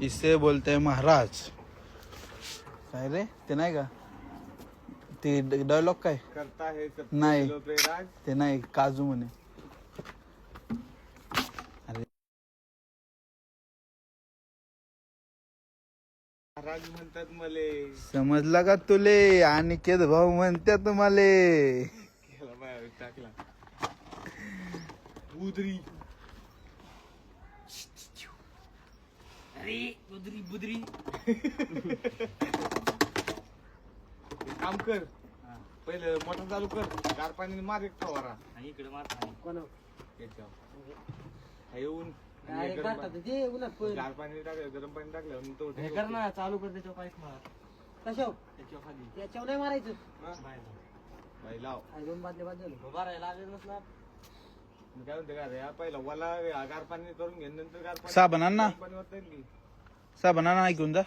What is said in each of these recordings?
इसे बोलते महाराज। काय रे? ते नाही का? ते डायलॉग काय? करता है सब नाही. राज ते नाही काजू म्हणे. महाराज म्हणतात मले. समजला का तुले? आणि केद भाऊ म्हणतात मले. केला बाहेर टाकला. बुदरी अरे बुदरी बुदरी एक काम कर. पहिले मोटर चालू कर. गार पाणी मार एक फवारा. आणि इकडे मारता कोण? याच्यावर. हा येऊन. हे गरम ते उन्हात पाणी- पण गार पाणी टाकलं गरम पाणी टाकलं तो हे कर ना चालू कर त्याच्यावर पाईप मार. कशाव त्याच्यावर खाली. नाही मारायचं. हा? बाहेर. बाई लाव. दोन बादले बाद झालं. उभा राहायला ना. काय म्हणते का रे पहिला वला गार पाणी करून घे नंतर गार पाणी पाणी ऐकून जा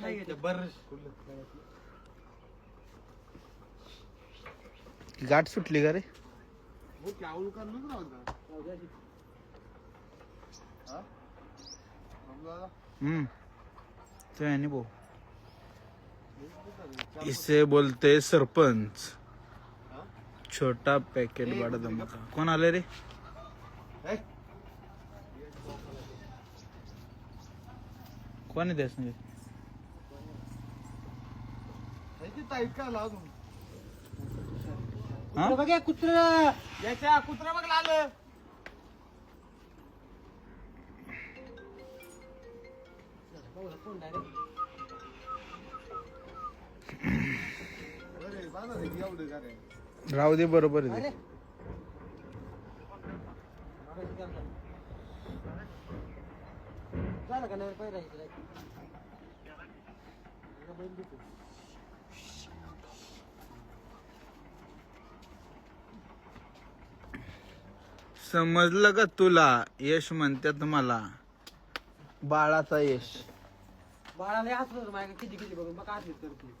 नाही घ्यायचं गाठ सुटली का रे हो कर नका. हा? समजा. हम्म तो आहे भाऊ इसे बोलते सरपंच? छोटा पॅकेट बडा धमाका कोण आले रे? कोण आहे हा कुत्रं याच्या कुत्रा बघ आलं अरे बाबा रे, एवढं का रे? राहू दे बरोबर आहे समजलं का तुला? यश म्हणतात मला बाळाचा यश. बाळाला हसलं माझ्या किती किती बघून. मग आठवीत करते?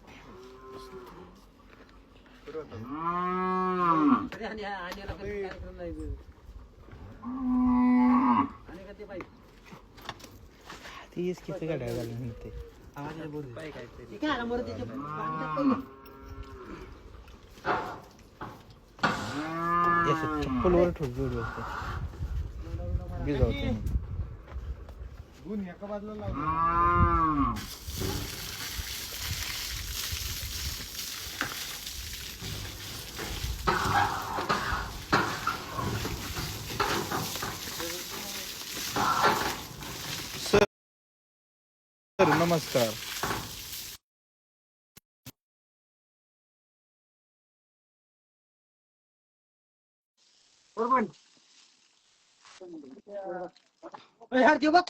तीच किती गाड्या झाल्या म्हणते ते ठोक जोड भिजवते गुण एका बाजूला सर नमस्कार बरोबर अरे, हाड ठेव बघ